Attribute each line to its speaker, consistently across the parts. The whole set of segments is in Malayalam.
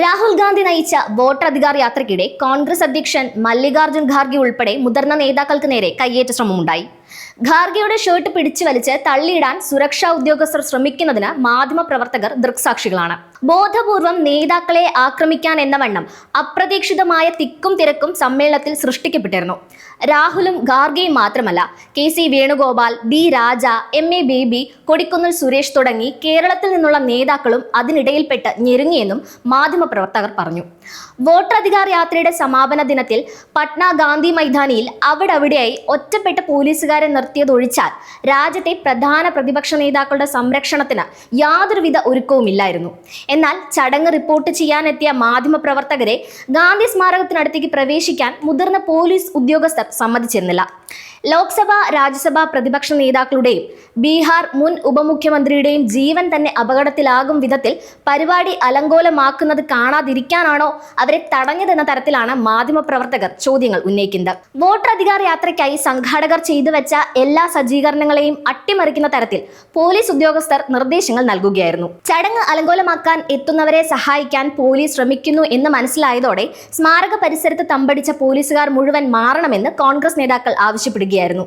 Speaker 1: രാഹുൽ ഗാന്ധി നയിച്ച വോട്ടധികാർ യാത്രയ്ക്കിടെ കോൺഗ്രസ് അധ്യക്ഷൻ മല്ലികാർജുൻ ഖാർഗെ ഉൾപ്പെടെ മുതിർന്ന നേതാക്കൾക്ക് നേരെ കയ്യേറ്റ ശ്രമമുണ്ടായി. ഖാർഗെയുടെ ഷർട്ട് പിടിച്ചു വലിച്ച് തള്ളിയിടാൻ സുരക്ഷാ ഉദ്യോഗസ്ഥർ ശ്രമിക്കുന്നതിന് മാധ്യമപ്രവർത്തകർ ദൃക്സാക്ഷികളാണ്. ബോധപൂർവം നേതാക്കളെ ആക്രമിക്കാൻ എന്ന വണ്ണം അപ്രതീക്ഷിതമായ തിക്കും തിരക്കും സമ്മേളനത്തിൽ സൃഷ്ടിക്കപ്പെട്ടിരുന്നു. രാഹുലും ഖാർഗെയും മാത്രമല്ല K C Venugopal B Raja M A Baby Kodikunnil Suresh തുടങ്ങി കേരളത്തിൽ നിന്നുള്ള നേതാക്കളും അതിനിടയിൽപ്പെട്ട് ഞെരുങ്ങിയെന്നും മാധ്യമപ്രവർത്തകർ പറഞ്ഞു. വോട്ടധികാർ യാത്രയുടെ സമാപന ദിനത്തിൽ പട്ന ഗാന്ധി മൈതാനിയിൽ അവിടവിടെയായി ഒറ്റപ്പെട്ട പോലീസുകാരെ നിർത്തിയതൊഴിച്ചാൽ രാജ്യത്തെ പ്രധാന പ്രതിപക്ഷ നേതാക്കളുടെ സംരക്ഷണത്തിന് യാതൊരുവിധ ഒരുക്കവുമില്ലായിരുന്നു. എന്നാൽ ചടങ്ങ് റിപ്പോർട്ട് ചെയ്യാനെത്തിയ മാധ്യമപ്രവർത്തകരെ ഗാന്ധി സ്മാരകത്തിനടുത്തേക്ക് പ്രവേശിക്കാൻ മുതിർന്ന പോലീസ് ഉദ്യോഗസ്ഥർ സമ്മതിച്ചിരുന്നില്ല. ലോക്സഭ രാജ്യസഭാ പ്രതിപക്ഷ നേതാക്കളുടെയും ബീഹാർ മുൻ ഉപമുഖ്യമന്ത്രിയുടെയും ജീവൻ തന്നെ അപകടത്തിലാകും വിധത്തിൽ പരിപാടി അലങ്കോലമാക്കുന്നത് കാണാതിരിക്കാനാണോ അവരെ തടഞ്ഞതെന്ന തരത്തിലാണ് മാധ്യമപ്രവർത്തകർ ചോദ്യങ്ങൾ ഉന്നയിക്കുന്നത്. വോട്ടർ അധികാര യാത്രയ്ക്കായി സംഘാടകർ ചെയ്തു വെച്ച എല്ലാ സജ്ജീകരണങ്ങളെയും അട്ടിമറിക്കുന്ന തരത്തിൽ പോലീസ് ഉദ്യോഗസ്ഥർ നിർദ്ദേശങ്ങൾ നൽകുകയായിരുന്നു. ചടങ്ങ് അലങ്കോലമാക്കാൻ എത്തുന്നവരെ സഹായിക്കാൻ പോലീസ് ശ്രമിക്കുന്നു എന്ന് മനസ്സിലായതോടെ സ്മാരക പരിസരത്ത് തമ്പടിച്ച പോലീസുകാർ മുഴുവൻ മാറണമെന്ന് കോൺഗ്രസ് നേതാക്കൾ ആവശ്യപ്പെടുകയായിരുന്നു.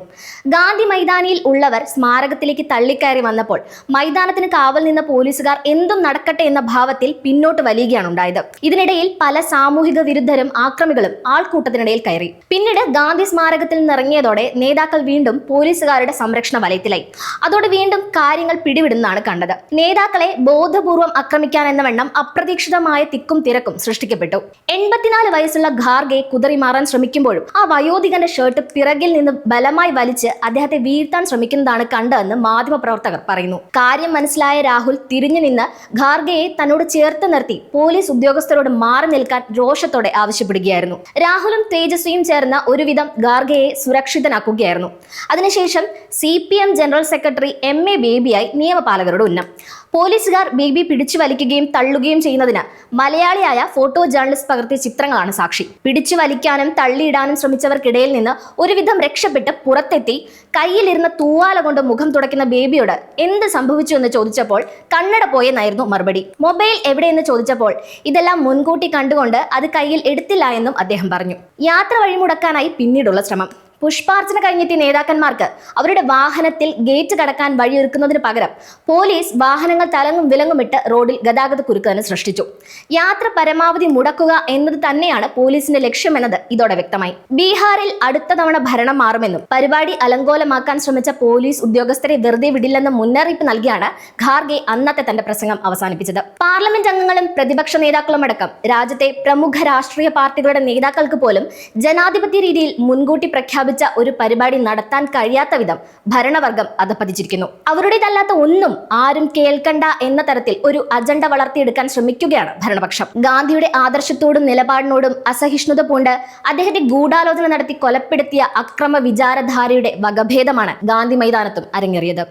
Speaker 1: ഗാന്ധി മൈതാനിയിൽ ഉള്ളവർ സ്മാരകത്തിലേക്ക് തള്ളിക്കയറി വന്നപ്പോൾ മൈതാനത്തിന് കാവൽ നിന്ന പോലീസുകാർ എന്തും നടക്കട്ടെ എന്ന ഭാവത്തിൽ പിന്നോട്ട് വലിയുകയാണ് ഉണ്ടായത് ഇതിനിടയിൽ പല സാമൂഹിക വിരുദ്ധരും ആക്രമികളും ആൾക്കൂട്ടത്തിനിടയിൽ കയറി. പിന്നീട് ഗാന്ധി സ്മാരകത്തിൽ നിന്നിറങ്ങിയതോടെ നേതാക്കൾ വീണ്ടും പോലീസുകാരുടെ സംരക്ഷണ വലയത്തിലായി. അതോടെ വീണ്ടും കാര്യങ്ങൾ പിടിവിടുന്നതാണ് കണ്ടത്. നേതാക്കളെ ബോധപൂർവം ആക്രമിക്കാൻ എന്ന വണ്ണം അപ്രതീക്ഷിതമായ തിക്കും തിരക്കും സൃഷ്ടിക്കപ്പെട്ടു. എൺപത്തിനാല് വയസ്സുള്ള ഖാർഗെ കുതറി മാറാൻ ശ്രമിക്കുമ്പോഴും ആ വയോധികന്റെ ഷർട്ട് പിറകിൽ നിന്ന് ബലമായി വലിച്ച് അദ്ദേഹത്തെ വീഴ്ത്താൻ ശ്രമിക്കുന്നതാണ് കണ്ടതെന്ന് മാധ്യമപ്രവർത്തകർ പറയുന്നു. കാര്യം മനസ്സിലായ രാഹുൽ തിരിഞ്ഞു നിന്ന് ഖാർഗെയെ തന്നോട് ചേർത്ത് നിർത്തി പോലീസ് ഉദ്യോഗസ്ഥരോട് മാറി നിൽക്കാൻ രോഷത്തോടെ ആവശ്യപ്പെടുകയായിരുന്നു. രാഹുലും തേജസ്വിയും ചേർന്ന് ഒരുവിധം ഖാർഗെയെ സുരക്ഷിതനാക്കുകയായിരുന്നു. അതിനുശേഷം C P M general secretary M A ബേബിയായി നിയമപാലകരുടെ ഉന്നം. പോലീസുകാർ ബേബി പിടിച്ചു വലിക്കുകയും തള്ളുകയും ചെയ്യുന്നതിന് മലയാളിയായ ഫോട്ടോ ജേർണലിസ്റ്റ് പകർത്തിയ ചിത്രങ്ങളാണ് സാക്ഷി. പിടിച്ചു വലിക്കാനും തള്ളിയിടാനും ശ്രമിച്ചവർക്കിടയിൽ നിന്ന് ഒരുവിധം രക്ഷപ്പെട്ട് പുറത്തെത്തി കയ്യിലിരുന്ന തൂവാല കൊണ്ട് മുഖം തുടയ്ക്കുന്ന ബേബിയോട് എന്ത് സംഭവിച്ചു എന്ന് ചോദിച്ചപ്പോൾ കണ്ണട പോയെന്നായിരുന്നു മറുപടി. മൊബൈൽ എവിടെയെന്ന് ചോദിച്ചപ്പോൾ ഇതെല്ലാം മുൻകൂട്ടി കണ്ടുകൊണ്ട് അത് കയ്യിൽ എടുത്തില്ല എന്നും അദ്ദേഹം പറഞ്ഞു. യാത്ര വഴിമുടക്കാനായി പിന്നീടുള്ള ശ്രമം. പുഷ്പാർച്ചന കഴിഞ്ഞെത്തിയ നേതാക്കന്മാർക്ക് അവരുടെ വാഹനത്തിൽ ഗേറ്റ് കടക്കാൻ വഴിയൊരുക്കുന്നതിന് പകരം പോലീസ് വാഹനങ്ങൾ തലങ്ങും വിലങ്ങുമിട്ട് റോഡിൽ ഗതാഗത കുരുക്ക് തന്നെ സൃഷ്ടിച്ചു. യാത്ര പരമാവധി മുടക്കുക എന്നത് തന്നെയാണ് പോലീസിന്റെ ലക്ഷ്യമെന്നത് ഇതോടെ വ്യക്തമായി. ബീഹാറിൽ അടുത്ത തവണ ഭരണം മാറുമെന്നും പരിപാടി അലങ്കോലമാക്കാൻ ശ്രമിച്ച പോലീസ് ഉദ്യോഗസ്ഥരെ വെറുതെ വിടില്ലെന്ന മുന്നറിയിപ്പ് നൽകിയാണ് ഖാർഗെ അന്നത്തെ തന്റെ പ്രസംഗം അവസാനിപ്പിച്ചത്. പാർലമെന്റ് അംഗങ്ങളും പ്രതിപക്ഷ നേതാക്കളും അടക്കം രാജ്യത്തെ പ്രമുഖ രാഷ്ട്രീയ പാർട്ടികളുടെ നേതാക്കൾക്ക് പോലും ജനാധിപത്യ രീതിയിൽ മുൻകൂട്ടി പ്രഖ്യാപിച്ച ഒരു പരിപാടി നടത്താൻ കഴിയാത്ത വിധം ഭരണവർഗം അധപ്പതിച്ചിരിക്കുന്നു അവരുടേതല്ലാത്ത ഒന്നും ആരും കേൾക്കണ്ട എന്ന തരത്തിൽ ഒരു അജണ്ട വളർത്തിയെടുക്കാൻ ശ്രമിക്കുകയാണ് ഭരണപക്ഷം. ഗാന്ധിയുടെ ആദർശത്തോടും നിലപാടിനോടും അസഹിഷ്ണുത പൂണ്ട് അദ്ദേഹത്തെ ഗൂഢാലോചന നടത്തി കൊലപ്പെടുത്തിയ അക്രമ വിചാരധാരയുടെ വകഭേദമാണ് ഗാന്ധി മൈതാനത്തും അരങ്ങേറിയത്.